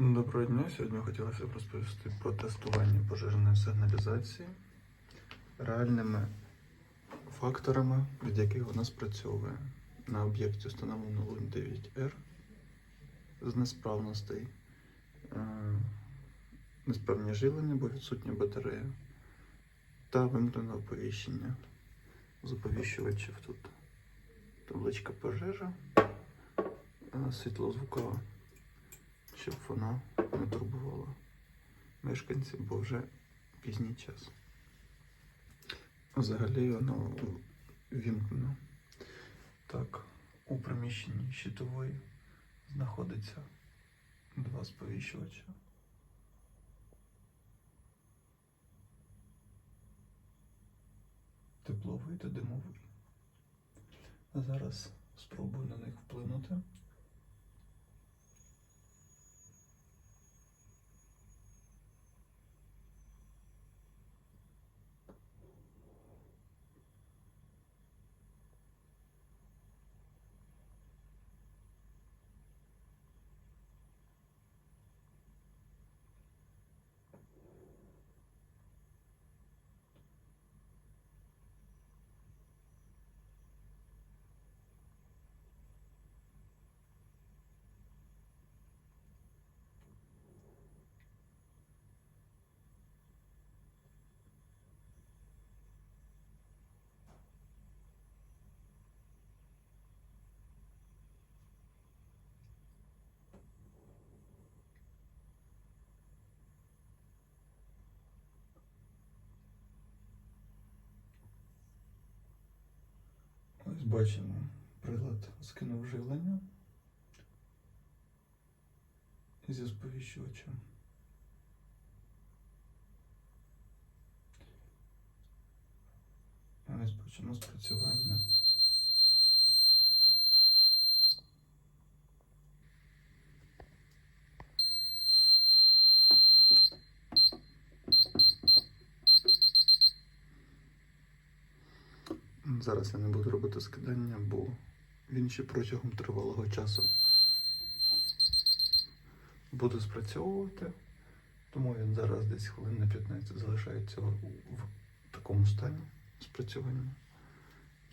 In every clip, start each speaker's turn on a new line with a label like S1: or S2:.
S1: Доброго дня. Сьогодні хотілося б розповісти про тестування пожежної сигналізації реальними факторами, від яких вона спрацьовує. На об'єкті встановлено лунь 9R з несправностей, е, несправні живлення, бо відсутня батарея та вимкнене оповіщення з оповіщувачів тут. Табличка пожежа, е, світлозвукова щоб вона не турбувала мешканців, бо вже пізній час. Взагалі воно вімкнено. Так, у приміщенні щитової знаходиться два сповіщувача. Тепловий та димовий. А зараз спробую на них вплинути. Ось бачимо, прилад скинув живлення зі сповіщувачем. Ось почнемо спрацювання. Зараз я не буду робити скидання, бо він ще протягом тривалого часу буде спрацьовувати. Тому він зараз десь хвилин на 15 залишається в, такому стані спрацювання.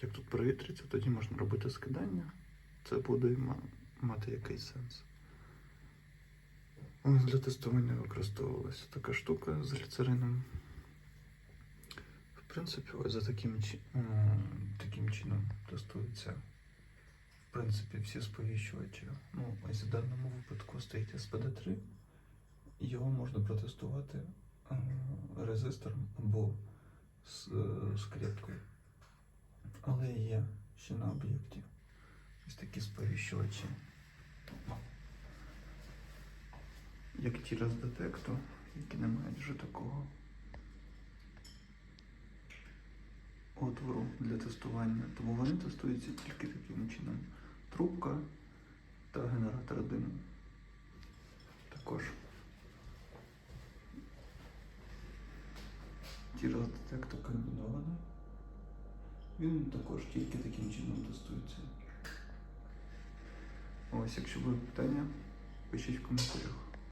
S1: Як тут провітриться, тоді можна робити скидання. Це буде мати якийсь сенс. Ось для тестування використовувалася така штука з гліцерином. Принципі, ось за таким, таким чином тестуються в принципі всі сповіщувачі. Ну, ось в даному випадку стоїть SPD3. Його можна протестувати е, резистором або е, скріпкою. Але є ще на об'єкті ось такі сповіщувачі. Як ті з детекту, які не мають вже такого отвору для тестування. Тому вони тестуються тільки таким чином. Трубка та генератор диму. Також. Тірлодетектор комбінований. Він також тільки таким чином тестується. Ось, якщо будуть питання, пишіть в коментарях.